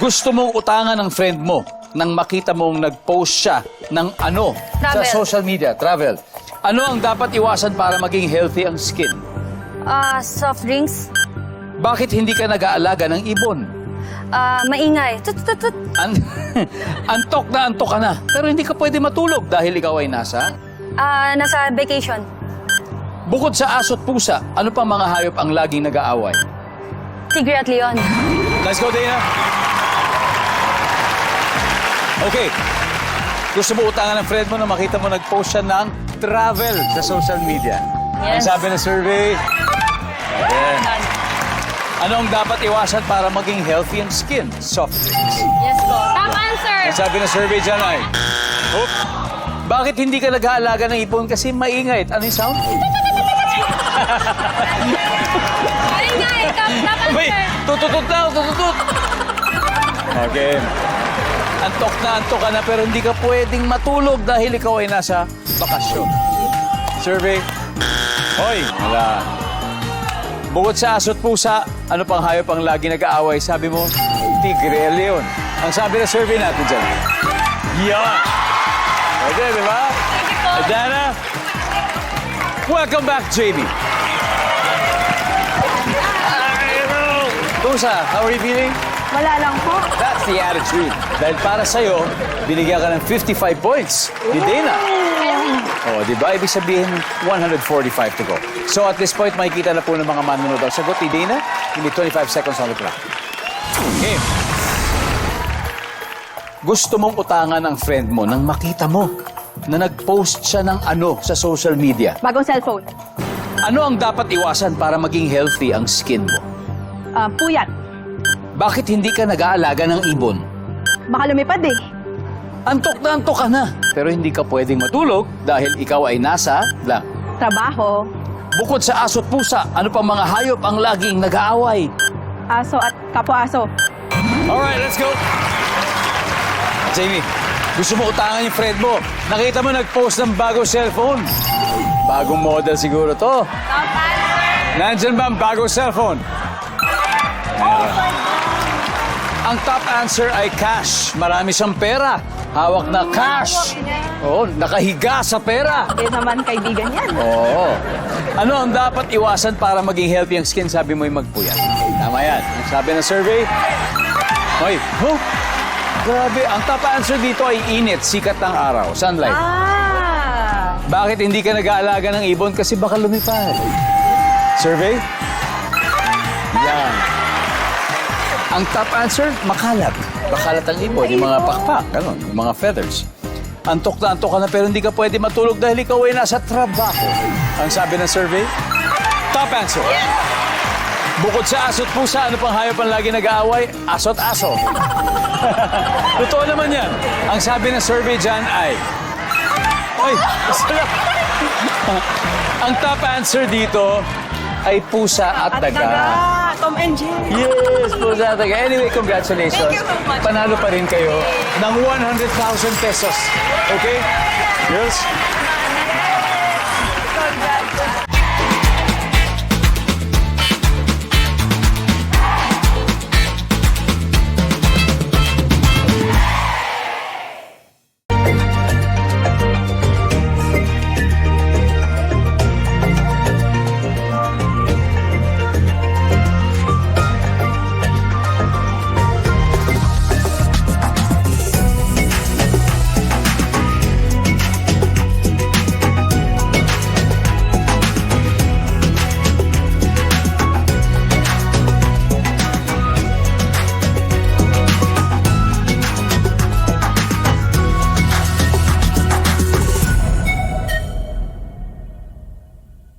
Gusto mong utangan ng friend mo nang makita mong nag-post siya ng ano Travel. sa social media, travel. Ano ang dapat iwasan para maging healthy ang skin? Ah, soft drinks. Bakit hindi ka nag-aalaga ng ibon? Ah, maingay. Tut, tut, tut. An antok na antok ka na, pero hindi ka pwede matulog dahil ikaw ay nasa. Ah, nasa vacation. Bukod sa aso't pusa, ano pa mga hayop ang laging nag-aaway? Tigre at leon. Let's go, Dana. Okay. Gusto mo utangan ng friend mo na makita mo nag-post siya ng travel sa social media. Ang Yes. sabi ng survey, Ayan. Ano ang dapat iwasan para maging healthy ang skin? Soft drinks. Yes po. Top answer! Ang sabi ng survey dyan ay, Oop, bakit hindi ka nag-aalaga ng ipon kasi maingay? Ano yung sound? Maingay! Top, top Wait, tututut na, tututut. Okay. Antok na antok ka na pero hindi ka pwedeng matulog dahil ikaw ay nasa bakasyon. Survey. Hoy, wala. Bukod sa aso't pusa, ano pang hayop ang lagi nag-aaway? Sabi mo, tigre, leon. Ang sabi na survey natin dyan. Yan. Pwede, di ba? Adana, welcome back, JB. Pusa, how are you feeling? Wala lang po. That's the attitude. Dahil para sa'yo, binigyan ka ng 55 points ni Dana. Oh, di ba? Ibig sabihin, 145 to go. So at this point, makikita na po ng mga manunod ang sagot ni Dana. Hindi 25 seconds on the clock. Okay. Gusto mong utangan ang friend mo nang makita mo na nag-post siya ng ano sa social media. Bagong cellphone. Ano ang dapat iwasan para maging healthy ang skin mo? Ah, puyat. Bakit hindi ka nag-aalaga ng ibon? Baka lumipad eh. Antok na antok ka na. Pero hindi ka pwedeng matulog dahil ikaw ay nasa lang. Trabaho. Bukod sa aso't pusa, ano pa mga hayop ang laging nag-aaway? Aso at kapwa-aso. Alright, let's go! Jamie, gusto mo utangan yung friend mo. Nakita mo nag-post ng bagong cellphone. Bagong model siguro to. Top answer! Nandyan ba ang bagong cellphone? Ang top answer ay cash. Marami siyang pera. Hawak na cash. Oo, nakahiga sa pera. Hindi naman kaibigan yan. Oo. Ano ang dapat iwasan para maging healthy ang skin? Sabi mo yung magpuyat. Tama yan. Ang sabi ng survey, Hoy, oh, grabe. Ang top answer dito ay init, sikat ng araw, sunlight. Ah! Bakit hindi ka nag-aalaga ng ibon? Kasi baka lumipad. Survey? Yan. Ang top answer, makalat. Makalat ang ibon, yung mga pakpak, ganun, yung mga feathers. Antok na antok ka na pero hindi ka pwede matulog dahil ikaw ay nasa trabaho. Ang sabi ng survey? Top answer. Bukod sa aso't pusa, ano pang hayop ang lagi nag-aaway? Aso't aso. Totoo naman yan. Ang sabi ng survey dyan ay... Ay, lang. Ang top answer dito ay pusa at, at daga. daga. Tom and Jerry. Yes, pusa at daga. Anyway, congratulations. Thank you so much. Panalo pa rin kayo ng 100,000 pesos. Okay? Girls? Yes?